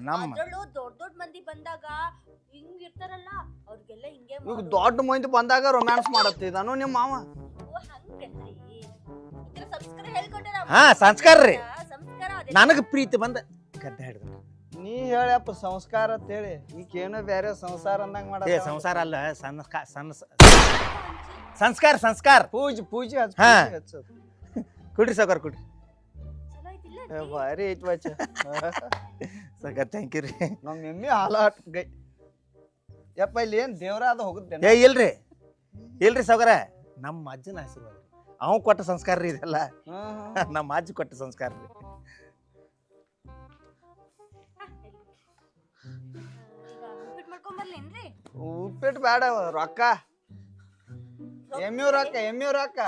ನಮ್ಮ ಅದ್ರಲ್ಲೂ ದೊಡ್ಡ ದೊಡ್ಡ ಮಂದಿ ಬಂದಾಗ ಹಿಂಗ್ ಇರ್ತಾರಲ್ಲ ಅವ್ರಿಗೆಲ್ಲ ಹಿಂಗೆ ಈಗ ಮಾಡೋದು. ದೊಡ್ಡ ಮಂದಿ ಬಂದಾಗ ರೊಮ್ಯಾನ್ಸ್ ಮಾಡತ್ತಿದ್ದಾನು ನಿಮ್ಮ ಮಾವ. ಓ, ಈ ಸಂಸ್ಕಾರ ಹಾ, ಸಂಸ್ಕಾರ ರೀ. ಸಂಸ್ಕಾರ ಅದೇ. ನನಗ ಪ್ರೀತಿ ಬಂದ. ಗದ್ದ ಹಿಡಿದ್ರು ನೀ ಹೇಳಪ್ಪ ಸಂಸ್ಕಾರ ಅಂತ ಹೇಳಿ. ಈಕೇನೋ ಬೇರೆ ಸಂಸಾರ ಅಂದಂಗ ಮಾಡ ಸಂಸಾರ ಅಲ್ಲ ಸಂಸ್ಕಾರ ಸಂಸ್ಕಾರ ಸಂಸ್ಕಾರ. ಪೂಜೆ ಪೂಜೆ ಹಚ್ಚ ಹಾ. ಹಚ್ಚೋದು. ಕುಡ್ರಿ ಸಾಕಾರ ಕುಡ್ರಿ. ಭಾರಿ ಐತ್ ಬಚ್ಚ ಸಾವ್ಕಾರ ಥ್ಯಾಂಕ್ ಯು ರೀ ನಮ್ಮ ಎಮ್ಮಿ ಹಾಲಾಟ್ ಗೈ ಯಪ್ಪ ಇಲ್ಲಿ ಏನು ದೇವ್ರ ಅದು ಹೋಗುತ್ತೆ ಏ ಇಲ್ರಿ ಇಲ್ರಿ ಸಾವ್ಕಾರ ನಮ್ಮ ಅಜ್ಜನ ಆಶೀರ್ವಾದ ರೀ ಅವ ಕೊಟ್ಟ ಸಂಸ್ಕಾರ ರೀ ಇದೆಲ್ಲ ನಮ್ಮ ಅಜ್ಜಿ ಕೊಟ್ಟ ಸಂಸ್ಕಾರ ರೀ ಈಗ ಉಪ್ಪಿಟ್ಟು ಬೇಡ ರೊಕ್ಕ ಎಮ್ಮಿ ರೊಕ್ಕ ಎಮ್ಮಿ ರೊಕ್ಕ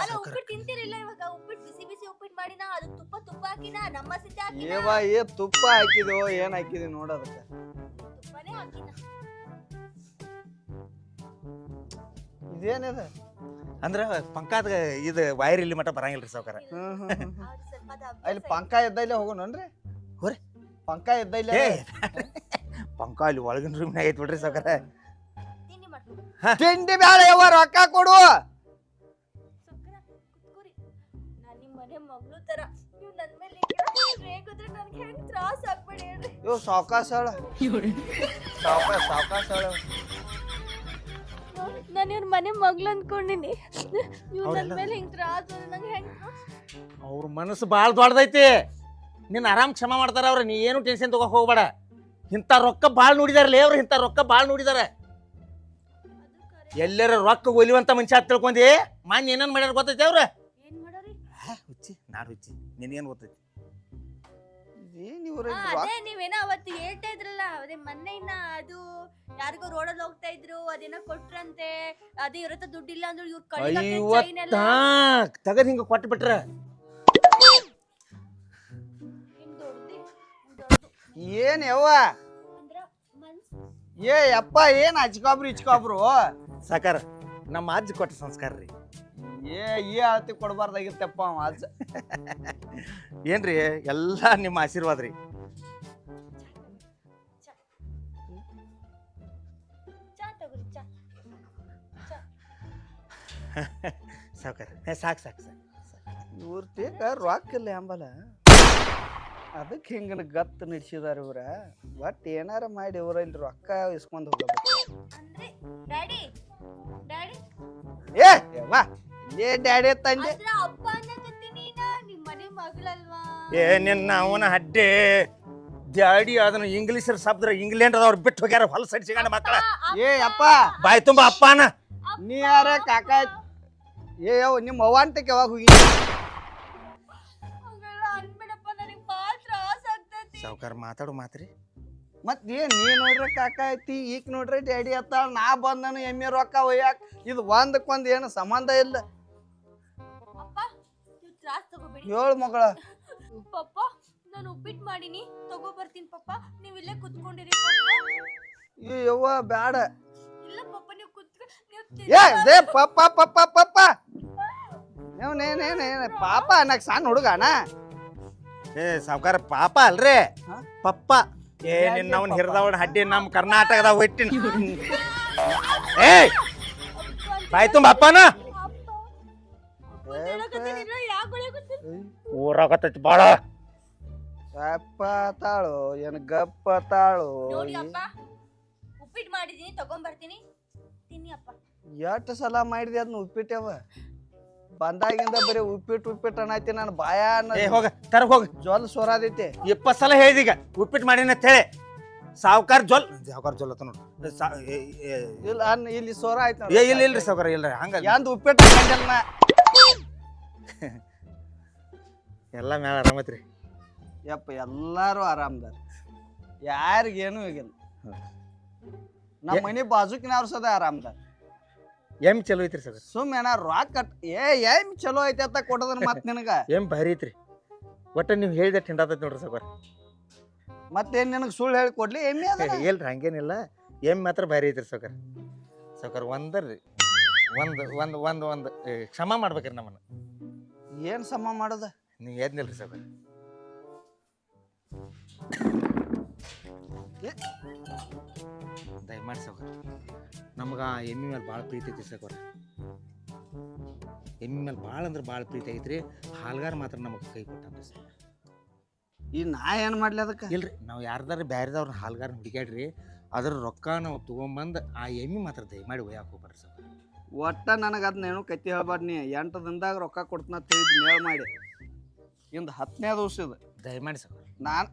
ತಿಂತೀರಿಲ್ಲ ಇವಾಗ ಬಿಸಿ ಉಪ್ಪಿಟ್ಟು ಮಾಡಿನ ಅದು ತುಪ್ಪ ತುಪ್ಪ ಹಾಕಿನ ನಮ್ಮ ಸಿದ್ಧ ಹಾಕಿನ. ಏವ ಏ ತುಪ್ಪ ಹಾಕಿದೋ ಏನ್ ಹಾಕಿದಿ ನೋಡೋದಕ್ಕ ತುಪ್ಪನೇ ಹಾಕಿನ. ಇದೇನಿದೆ? ಅಂದ್ರ ಪಂಕಾದ ಇದು ವೈರ್ ಇಲ್ಲಿ ಮಟ್ಟ ಬರಂಗಿಲ್ರಿ ಸಾವ್ಕಾರ. ಹ್ಮ್ ಹ್ಮ್ ಹ್ಮ್. ಅವ್ರು ಸ್ವಲ್ಪ ಅದು ಅಲ್ಲಿ ಅಭ್ಯಾಸ ಪಂಕ ಇದ್ದ ಇಲ್ಲೇ ಹೋಗೋಣನ್ರಿ? ಹೋರಿ. ಪಂಕ ಇದ್ದ ಇಲ್ಲ? ಏ ಪಂಕ ಅಲ್ಲಿ ಒಳಗಿನ ರೂಮ್ನಾಗ ಐತ್ ಬಿಡ್ರಿ ಸಾವ್ಕಾರ. ತಿಂಡಿ ಮಾಡ್ಕೊಂಡು ತಿಂಡಿ ಬ್ಯಾಡ ಯವ್ವ ರೊಕ್ಕ ಕೊಡು ಮನೆ ಮಗಳು ತರ. ನೀವು ನನ್ ಮೇಲೆ ರೇಗಿದ್ರೆ ನನ್ಗೆ ಹೆಂಗ್ ತ್ರಾಸ ಆಗ್ಬೇಡಿ ಹೇಳ್ರಿ. ಯೋ ಸಾವ್ಕಾಸ ಹೇಳ ಸಾವ್ಕಾಸ ಹೇಳ ನಾನು ಇವ್ರ ಮನೆ ಮಗ್ಳು ಅನ್ಕೊಂಡಿನಿ. ನೀವು ನನ್ ಮೇಲೆ ಹಿಂಗ್ ತ್ರಾಸ ನಂಗೆ ಹೆಂಗ್ ಅವ್ರ ಮನಸ್ಸು ಭಾಳ ದೊಡ್ಡದೈತಿ. ನಿನ್ನ ಆರಾಮ್ ಕ್ಷಮ ಮಾಡ್ತಾರ ಅವ್ರ ನೀ ಏನು ಟೆನ್ಷನ್ ತಗೋಕ್ ಹೋಗ್ಬೇಡ. ಇಂಥ ರೊಕ್ಕ ಭಾಳ ನೋಡಿದಾರಲ್ಲ ಅವ್ರು ಇಂಥ ರೊಕ್ಕ ಭಾಳ ನೋಡಿದಾರೆ. ಎಲ್ಲರ ರೊಕ್ಕ ಒಲಿವಂತ ಮನುಷ್ಯ ತಿಳ್ಕೊಂಡಿ ಮಾನ್ಯ ಏನೇನು ಮಾಡ್ಯಾರ ಗೊತ್ತೈತಿ ಅವ್ರ? ನಾಡ್ ಹುಚ್ಚಿ ನಿನಗೇನ್ ಗೊತ್ತೈತಿ? ಏನ್ ಇವ್ರ ಆ, ಅದೇ ನೀವೇನೋ ಅವತ್ತು ಹೇಳ್ತಾ ಇದ್ರಲ್ಲ ಅದೇ ಮೊನ್ನೆ ಇನ್ನ ಅದು ಯಾರಿಗೋ ರೋಡಲ್ಲಿ ಹೋಗ್ತಾ ಇದ್ರು ಅದೇನೋ ಕೊಟ್ರಂತೆ ಅದೇ ಇವ್ರ ಹತ್ರ ದುಡ್ಡಿಲ್ಲ ಅಂದ್ರೆ ಇವ್ರು ಐವತ್ತ ತಗದ್ ಹಿಂಗ ಕೊಟ್ಟು ಬಿಟ್ರ. ಏನ್ ಯವ್ವ? ಏ ಅಪ್ಪ ಏನ್ ಹಚ್ಕೊಬ್ರು ಇಚ್ಕೊಬ್ರು ಸಾಕಾರ ನಮ್ಮ ಅಜ್ಜಿ ಕೊಟ್ಟ ಸಂಸ್ಕಾರ ರೀ. ಏ ಈ ಅಳತಿ ಕೊಡಬಾರ್ದಾಗಿತ್ತಪ್ಪ ಅವ. ಅಜ್ಜ ಏನ್ರಿ ಎಲ್ಲ ನಿಮ್ಮ ಆಶೀರ್ವಾದ ರೀ. ಚಾ ತಗೋರಿ ಚಾ. ಸಾಕು ಸಾಕು ಸಾಕು. ಇವ್ರ ತೇಕ ರೊಕ್ಕ ಇಲ್ಲ ಅಂಬಲ. ಅದಕ್ಕೆ ಹಿಂಗನ ಗತ್ತು ನಡೆಸಿದಾರ ಇವ್ರ. ಬಟ್ ಏನಾರ ಮಾಡಿ ಇವ್ರ ಇಲ್ಲಿ ರೊಕ್ಕ ಇಸ್ಕೊಂಡು ಹೋಗ್ಬೇಕು. ಅಂದ್ರೆ ಡ್ಯಾಡಿ ಡ್ಯಾಡಿ. ಏ ಯವ್ವ. ಏ ಡ್ಯಾಡಿ ತಂದೆ? ಅದ್ರ ಅಪ್ಪ ಅನ್ನಕತ್ತೀನಿ ನಾ ನಿಮ್ ಮನೆ ಮಗಳಲ್ವಾ? ಏ ನಿನ್ನ ಅವನ ಹಡ್ಡೆ ಡ್ಯಾಡಿ ಅದನ್ನ ಇಂಗ್ಲಿಷರ್ ಶಬ್ದ ಇಂಗ್ಲೆಂಡ್ ಅವ್ರು ಬಿಟ್ಟು ಹೋಗ್ಯಾರ ಹೊಲ ಸೈಡ್ ಸಿಗಂಡ ಮಕ್ಕಳ ಏ ಅಪ್ಪ. ಬಾಯ್ ತುಂಬ ಅಪ್ಪನ ನೀ ಯಾರ ಕಾಕ? ಏ ಯವ್ ನಿಮ್ಮ ಅವ್ವಂಟಕ್ಕೆ ಯಾವಾಗ ಹೋಗಿ? ಹಂಗೆಲ್ಲ ಅನ್ಬೇಡಪ್ಪ ನನಗೆ ಭಾಳ ತ್ರಾಸ ಆಗ್ತೈತಿ. ಸಾವ್ಕಾರ ಮಾತಾಡು ಮಾತ್ರಿ. ಮತ್ ಏ ನೀ ನೋಡ್ರಿ ಕಾಕ ಐತಿ ಈಗ ನೋಡ್ರಿ ಡ್ಯಾಡಿ ಅತ್ತ ನಾ ಬಂದನು ಎಮ್ಮೆ ರೊಕ್ಕ ಒಯ್ಯಾಕ. ಇದು ಒಂದಕ್ಕೊಂದು ಏನು ಸಂಬಂಧ ಇಲ್ಲ. ಏಳು ಮಗಳ. ಪಪ್ಪ ನಾನು ಉಪ್ಪಿಟ್ಟು ಮಾಡೀನಿ. ತಗೋ ಬರ್ತೀನಿ ಪಪ್ಪ. ನೀವು ಇಲ್ಲೇ ಕುತ್ಕೊಂಡಿರಿ ಅಯ್ಯವ್ವ ಈ ಯವ್ವ ಬ್ಯಾಡ. ಇಲ್ಲ ಪಪ್ಪ ನೀವು ಕುತ್ಕೊ ನೀವು ಏ ದೇ ಪಪ್ಪ ಪಪ್ಪ ಪಪ್ಪ. ನೇನೇನೇನೇ ಪಾಪ ಅನ್ನಕ್ ಸಣ್ಣ ಹುಡುಗನ? ಏ ಸಾವುಕಾರ ಪಾಪ ಅಲ್ರಿ? ಪಪ್ಪ. ಏ ನಿನ್ನ ಅವನ್? ಹಿರಿದವನ ಹಡ್ಡಿ ನಮ್ಮ ಕರ್ನಾಟಕದಾಗ ಹೊಟ್ಟಿನ. ಏ ಆಯ್ತು ಅಪ್ಪನ. ಊರಾಗತ್ತೈತಿ ಬಾಳ. ಅಪ್ಪ ತಾಳು ಏನ್ ಗಪ್ಪ ತಾಳು ನೋಡಿ ಅಪ್ಪ ಉಪ್ಪಿಟ್ಟು ಮಾಡಿದೀನಿ ತಗೊಂಡ್ಬರ್ತೀನಿ ತಿನ್ನಿ ಅಪ್ಪ ಎಷ್ಟು ಸಲ ಮಾಡಿದೆ ಅದನ್ನ ಉಪ್ಪಿಟ್ಟವ ಬಂದಾಗಿಂದ ಬರೀ ಉಪ್ಪಿಟ್ಟು ಉಪ್ಪಿಟ್ಟು ಅನ್ನೈತಿ ನಾನು ಬಾಯ ಏ ಹೋಗ ತರ ಹೋಗ. ಜೊಲ್ ಸೋರಾದೈತಿ. ಇಪ್ಪತ್ತು ಸಲ ಹೇಳಿದೀಗ ಉಪ್ಪಿಟ್ಟು ಮಾಡಿನ ಅಂತ ಹೇಳಿ. ಸಾವ್ಕಾರ ಜೋಲ್. ಸಾವ್ಕಾರ ಜೋಲ್ ಏ- ಏ- ಇಲ್ಲ ಅನ್ ಇಲ್ಲಿ ಸೋರ ಆಯ್ತು ಏ ಇಲ್ಲ ಇಲ್ರಿ ಸಾವ್ಕಾರ ಇಲ್ರಿ ಹಂಗ ಎಂದ್ ಉಪ್ಪಿಟ್ಟು ಎಲ್ಲ ಮ್ಯಾಲ ಆರಾಮತ್ರಿ ಯಪ್ಪ ಎಲ್ಲಾರು ಆರಾಮದಾರ ಯಾರಿಗೇನು ಆಗಿಲ್ಲ. ನಮ್ಮ ಮನೆ ಬಾಜುಕಿನ ಬಾಜುಕಿನವ್ರು ಸದಾ ಆರಾಮದಾರ ಎಂ ಚಲೋ ಐತ್ರಿ ಸರ್. ಸುಮ್ ಏನ ರೊಕ್ಕ ಕಟ್ ಏ ಏನ್ ಚಲೋ ಐತೆ ಅಂತ ಕೊಡದನ್ ಮತ್ ನಿನಗ? ಎಂ ಭಾರಿ ಐತ್ರಿ. ಒಟ್ಟ ನೀವು ಹೇಳಿದ ತಿಂಡಾತೈತಿ ನೋಡ್ರಿ ಸರ್. ಮತ್ತೇನ್ ನಿನಗೆ ಸುಳ್ಳು ಹೇಳಿ ಕೊಡ್ಲಿ? ಎಮ್ಮಿ ಅದ ಇಲ್ರಿ ಹಂಗೇನಿಲ್ಲ. ಎಂ ಮಾತ್ರ ಭಾರಿ ಐತ್ರಿ ಸೌಕರ್ ಸೌಕರ್ ಒಂದರ್ರಿ ಒಂದು ಒಂದು ಒಂದು ಒಂದು ಕ್ಷಮ ಮಾಡ್ಬೇಕ್ರಿ ನಮ್ಮನ್ನ. ಏನ್ ಸಮ ಮಾಡದ? ನೀವು ಎದ್ನಿಲ್ರಿ ಸರ್? ದಯಮಾಡಿ ಸಾವ್ಕಾರ ನಮ್ಗೆ ಆ ಎಮ್ಮೆ ಮೇಲೆ ಭಾಳ ಪ್ರೀತಿ ಐತಿ ಸಾವ್ಕಾರ ಎಮ್ಮೆ ಮೇಲೆ ಭಾಳ ಅಂದ್ರೆ ಭಾಳ ಪ್ರೀತಿ ಐತ್ರಿ. ಹಾಲ್ಗಾರ ಮಾತ್ರ ನಮಗೆ ಕೈ ಕೊಟ್ಟಂತ ಸರ್ ಈ ನಾ ಏನು ಮಾಡ್ಲಿ ಅದಕ್ಕೆ? ಇಲ್ರಿ ನಾವು ಯಾರ್ದಾರು ಬ್ಯಾರೆದವ್ರನ್ನ ಹಾಲ್ಗಾರ ಹುಡುಕ್ಯಾಡ್ರಿ ಅದ್ರ ರೊಕ್ಕ ನಾವು ತೊಗೊಂಬಂದು ಆ ಎಮ್ಮಿ ಮಾತ್ರ ದಯಮಾಡಿ ಒಯ್ಯಾಕ ಹೋಗ್ಬಾರ್ರಿ ಸರ್ ಒಟ್ಟ ನನಗೆ ಅದನ್ನ ಏನು ಕತ್ತಿ ಹೇಳ್ಬಾರ್ದು ನೀ. ಎಂಟು ದಿನದಾಗ ರೊಕ್ಕ ಕೊಡ್ತನ ತಿಳಿದ್ ಮೇಲೆ ಮಾಡಿ. ಇಂದ ಹತ್ತನೇ ದಿವಸ ಇದು ದಯಮಾಡಿ ಸರ್ ನಾನು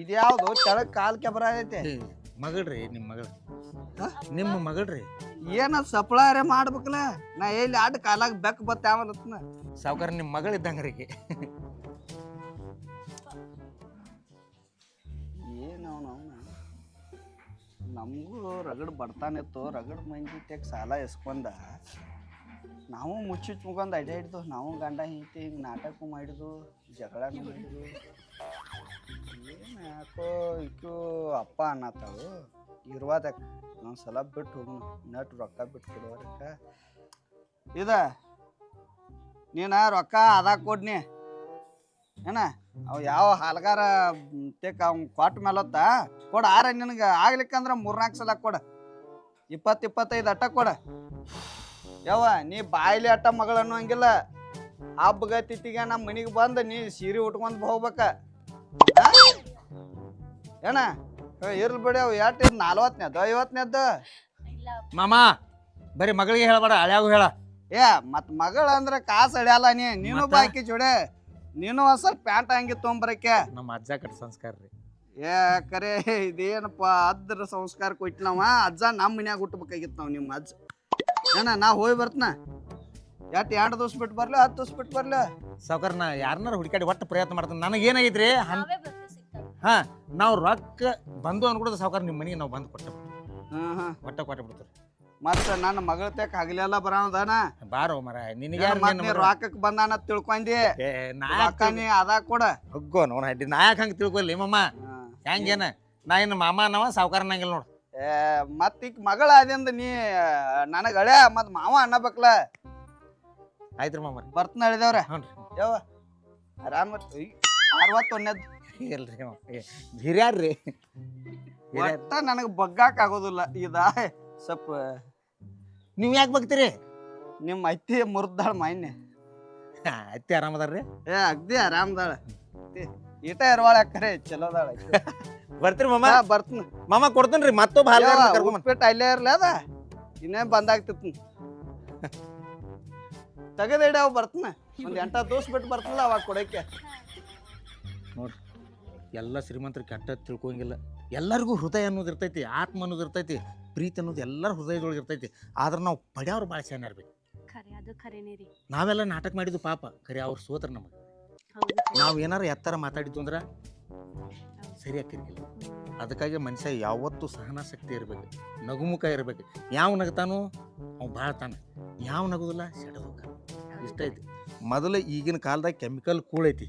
ಇದ್ಯಾವುದು ಕೆಳಗ್ ಕಾಲ್ ಕೆಬರ ಐತೆ ಮಗಳ್ರಿ ನಿಮ್ಮ ಮಗಳು? ನಿಮ್ಮ ಮಗಳ್ರಿ. ಏನ ಸಪ್ಲಾರೆ ಮಾಡ್ಬೇಕಲ್ಲ? ನಾ ಎಲ್ಲಿ ಆಟ ಕಾಲಾಗ ಬೆಕ್ ಬತ್ತ ಸಾವುಕಾರ ನಿಮ್ಮ ಮಗಳು ಏನು ಅವನು ನಮಗೂ ರಗಡ್ ಬರ್ತಾನಿತ್ತು ರಗಡ್ ಮಂಜಿ ತೆಗ್ ಸಾಲ ಎಸ್ಕೊಂಡ. ನಾವು ಮುಚ್ಚಿಟ್ ಮುಗೊಂದು ಅಡ್ಡ ಹಿಡ್ದು, ನಾವು ಗಂಡ ಹಿಂತಿ ಹಿಂಗೆ ನಾಟಕ ಮಾಡಿದ್ವು ಜಗಳ ಮಾಡಿದ್ವು ಏನು ಯಾಕೋ ಈಕೋ ಅಪ್ಪ ಅನ್ನತ್ತಾವು ಇರ್ವಾದಕ್ಕ ನಾನು ಸಲ ಬಿಟ್ಟು ಹೋಗೋಣ ನಟ್ ರೊಕ್ಕ ಬಿಟ್ಟು ಕೊಡುವರಕ್ಕ ಇದ, ನೀನ ರೊಕ್ಕ ಅದ ಕೊಡ್ನಿ. ಏನ? ಅವು ಯಾವ ಹಾಲ್ಗಾರ ತೆಕ್ ಅವ್ನು ಕೊಟ್ಟ ಮೇಲೊತ್ತ, ಕೊಡ ಆರ ನಿನಗೆ. ಆಗ್ಲಿಕ್ಕಂದ್ರ ಮೂರ್ನಾಲ್ಕು ಸಲ ಕೊಡ. ಇಪ್ಪತ್ತು ಇಪ್ಪತ್ತೈದು ಅಟ್ಟ ಕೊಡ. ಯಾವ ನೀ ಬಾಯಿಲಿ ಅಟ್ಟ ಮಗಳು ಅನ್ನೋಂಗಿಲ್ಲ. ಹಬ್ಬಗ ತಿತ್ತಿಗೆ ನಮ್ಮ ಮನಿಗೆ ಬಂದು ನೀ ಸೀರೆ ಉಟ್ಕೊಂಡ್ ಹೋಗ್ಬೇಕ? ಏನ? ಇರ್ಲಿ ಬಿಡಿ ಅವು ಎಟ್ ನಲ್ವತ್ತನೇದ್ದು ಐವತ್ತನೇದ್ದು ಇಲ್ಲ ಮಾಮ ಬರೀ ಮಗಳಿಗೆ ಹೇಳಬೇಡ ಅಳ್ಯಾಗು ಹೇಳ. ಏ ಮತ್ ಮಗಳ ಅಂದ್ರೆ ಕಾಸು ಅಡ್ಯಾಲ ನೀ ನೀನು? ಬಾಕಿ ಜೋಡೆ. ನೀನು ಒಂದ್ ಸ್ವಲ್ಪ ಪ್ಯಾಂಟ್ ಹಂಗಿ ತೊಂಬರಕ್ಕೆ. ನಮ್ಮ ಅಜ್ಜ ಕಟ್ ಸಂಸ್ಕಾರ ರೀ. ಏ ಕರೆ ಇದೇನಪ್ಪ ಅದ್ರ ಸಂಸ್ಕಾರ ಕೊಟ್ಟಿನವ ಅಜ್ಜ ನಮ್ಮ ಮನ್ಯಾಗ ಹುಟ್ಟಬೇಕಾಗಿತ್ತು ನಾವು ನಿಮ್ಮ ಅಜ್ಜ. ಏನ ನಾ ಹೋಗಿ ಬರ್ತನ. ಎಟ್ ಎರಡು ದಿವಸ ಬಿಟ್ಟು ಬರ್ಲ ಹತ್ತು ದಿವ್ಸ ಬಿಟ್ಟು ಬರ್ಲ. ಸಾವುಕಾರ ನಾ ಯಾರನ್ನಾರು ಹುಡುಕಾಡಿ ಒಟ್ಟು ಪ್ರಯತ್ನ ಮಾಡ್ತೀನಿ. ನನಗೆ ಏನಾಗೈತ್ರಿ ಹನ್ ನಾವೇ ಬರ್ತೀವಿ ಸಿಗ್ತಾವೆ ಹಾ ನಾವು ರೊಕ್ಕ ಬಂದು ಅನ್ಕೊಡೋದು ಸೌಕರ್ ನಿಮ್ಮ ಮನೆಗೆ ನಾವು ಬಂದು ಕೊಟ್ಟ ಹಾಂ ಹಾಂ ಒಟ್ಟ ಕೊಟ್ಟ ಬಿಡ್ತೀವಿ ಮತ್ತೆ ನನ್ನ ಮಗಳ ತೆಕ್ ಹಗಲೆಲ್ಲ ಬರೋದಾನ ಬಾರೋ ಮರ ನಿನಗೆ ಮತ್ತೆ ನೀ ರೊಕ್ಕಕ್ ಬಂದಾನ ತಿಳ್ಕೊಂಡಿ. ಏ ರೊಕ್ಕ ನೀ ಅದ ಕೂಡ. ಹಗ್ಗೋ ನೋಡ ನಾಯಕ ಹಂಗೆ ತಿಳ್ಕೊಲ್ಲಿ ಮಮ್ಮ ಹ್ಮ್. ಹೆಂಗೇನ? ನಾ ಏನು ಮಾಮ ಅನ್ನವ ಸಾವ್ಕಾರ ನಂಗಿಲ್ಲ ನೋಡು. ಮತ್ ಈಗ ಮಗಳ ಅದಿಂದ ನೀ ನನಗ ಹಳೆ ಮತ್ ಮಾವ ಅನ್ನಬೇಕಲ್ಲ. ಆಯ್ತ್ರಿ ಮಾಮ ಬರ್ತನ ಹೇಳಿದೇವ್ರ ಹ್ಞೂ ಯಾವ ಆರಾಮ ಅರವತ್ತೊಂದನೇದ್ ಇಲ್ರಿ ಹಿರಿಯಾರ್ರಿ. ಹಿರಿಯಾರ್ ಒಟ್ಟ ನನಗೆ ಬಗ್ಗಾಕ್ ಆಗೋದಿಲ್ಲ. ಇದಾ ಸ್ವಲ್ಪ ನೀವು ಯಾಕೆ ಬಗ್ತೀರಿ? ನಿಮ್ಮ ಅತ್ತಿ ಮುರ್ದಾಳ ಮಾನ್ಯ. ಅತ್ತಿ ಆರಾಮದಾರ್ರಿ ಏ ಅಗ್ದಿ ಆರಾಮದಾಳ. ಈಟ ಇರ್ವಾಳ ಕರೆ? ಚಲೋದಾಳ ಬರ್ತೀರಿ ಮಾಮ. ಬರ್ತನ. ಮಾಮ ಕೊಡ್ತೇನ್ರಿ ಮತ್ತೊಬ್ಬ ಹಾಲ್ ಕರ್ಕೊಂಡ್ ಉಪ್ಪಿಟ್ಟು ಅಲ್ಲೇ ಇರ್ಲಿ ಅದ. ಇನ್ನೇ ಬಂದಾಗ್ತಿತ್ತು. ತೆಗೆದಿಡ ಅವ್ ಬರ್ತನ. ಒಂದ್ ಎಂಟ ದೋಸ್ ಬಿಟ್ಟು ಬರ್ತಲ್ಲ ಅವಾಗ ಕೊಡಕ್ಕೆ ನೋಡ್ರಿ ಎಲ್ಲ ಶ್ರೀಮಂತರು ಕೆಟ್ಟ ತಿಳ್ಕೊಂಗಿಲ್ಲ ಎಲ್ಲರಿಗೂ ಹೃದಯ ಅನ್ನೋದು ಇರ್ತೈತಿ ಆತ್ಮ ಅನ್ನೋದು ಇರ್ತೈತಿ ಪ್ರೀತಿ ಅನ್ನೋದು ಎಲ್ಲರ ಹೃದಯದೊಳಗೆ ಇರ್ತೈತಿ. ಆದ್ರೆ ನಾವು ಪಡ್ಯಾವ್ರು ಭಾಳ ಚೆನ್ನ ಇರ್ಬೇಕು. ಖರೆ ಅದು ಖರೇನೇ ರೀ. ನಾವೆಲ್ಲ ನಾಟಕ ಮಾಡಿದ್ದು ಪಾಪ. ಖರೆ ಅವ್ರು ಸೋತ್ರ ನಮಗೆ. ಹೌದು. ನಾವು ಏನಾರ ಎತ್ತರ ಮಾತಾಡಿದ್ದು ಅಂದ್ರೆ ಸರಿ ಆಕಿರ್ಕಿಲ್ಲ ಅದಕ್ಕಾಗಿ ಮನುಷ್ಯ ಯಾವತ್ತೂ ಸಹನ ಶಕ್ತಿ ಇರಬೇಕು ನಗುಮುಖ ಇರಬೇಕು. ಯಾವ ನಗತಾನೋ ಅವ್ ಬಾಳ್ತಾನ. ಯಾವ ನಗುದಿಲ್ಲ ಸೆಡೋಕ ಇಷ್ಟ ಐತಿ. ಮೊದಲು ಈಗಿನ ಕಾಲದಾಗ ಕೆಮಿಕಲ್ ಕೂಳೈತಿ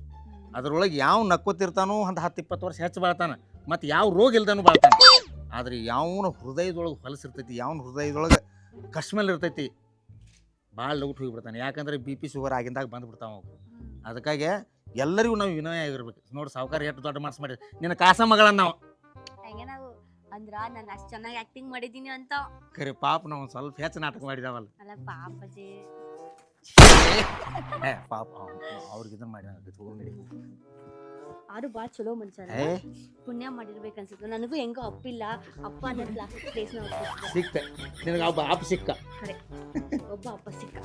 ಅದ್ರೊಳಗೆ ಯಾವ ನಕ್ಕೋತಿರ್ತಾನೋ ಒಂದು ಹತ್ತು ಇಪ್ಪತ್ತು ವರ್ಷ ಹೆಚ್ಚು ಬಾಳ್ತಾನೆ. ಮತ್ತು ಯಾವ ರೋಗ ಇಲ್ದಾನು ಬಾಳ್ತಾನೆ. ಆದ್ರೆ ಯಾವನ ಹೃದಯದೊಳಗೆ ಹೊಲಸಿರ್ತೈತಿ ಯಾವನ ಹೃದಯದೊಳಗೆ ಕಶ್ಮೇಲೆ ಇರ್ತೈತಿ ಭಾಳ ಲೌಟ್ ಹೋಗಿಬಿಡ್ತಾನೆ. ಯಾಕಂದ್ರೆ ಬಿ ಪಿ ಶುಗರ್ ಆಗಿಂದಾಗ ಬಂದ್ಬಿಡ್ತಾವ ಅವು. ಅದಕ್ಕಾಗಿ ಎಲ್ಲರಿಗೂ ನಾವು ವಿನಯ ಆಗಿರ್ಬೇಕು. ನೋಡಿ ಸಾವುಕಾರ ಎಷ್ಟು ದೊಡ್ಡ ಮನಸ್ಸು ಮಾಡಿ ನಿನ್ನ ಕಾಸ ಮಗಳನ್ನ ನಾವು ಹಂಗೆ ನಾವು? ಅಂದ್ರ ನಾನು ಅಷ್ಟು ಚೆನ್ನಾಗಿ ಆಕ್ಟಿಂಗ್ ಮಾಡಿದ್ದೀನಿ ಅಂತ. ಕರೆ ಪಾಪ ನಾವು ಒಂದ್ ಸ್ವಲ್ಪ ಹೆಚ್ಚು ನಾಟಕ ಮಾಡಿದಾವಲ್ಲ. ಅಲ್ಲ ಪಾಪಜಿ ಏ ಪಾಪ ಅವ್ರಿಗೆ ಇದನ್ನ ಮಾಡಿ ಆರು ಬಾಳ ಚಲೋ ಮನುಷ್ಯ ಏ. ಪುಣ್ಯ ಮಾಡಿರ್ಬೇಕು ಅನ್ಸುತ್ತೆ. ನನಗೂ ಹೆಂಗೋ ಅಪ್ಪಿಲ್ಲ. ಅಪ್ಪ ಅನ್ನೋ ಪ್ಲೇಸ್ ಸಿಕ್ತ. ನಿನಗೆ ಒಬ್ಬ ಆಪ್ ಸಿಕ್ಕ. ಒಬ್ಬ ಅಪ್ಪ ಸಿಕ್ಕ.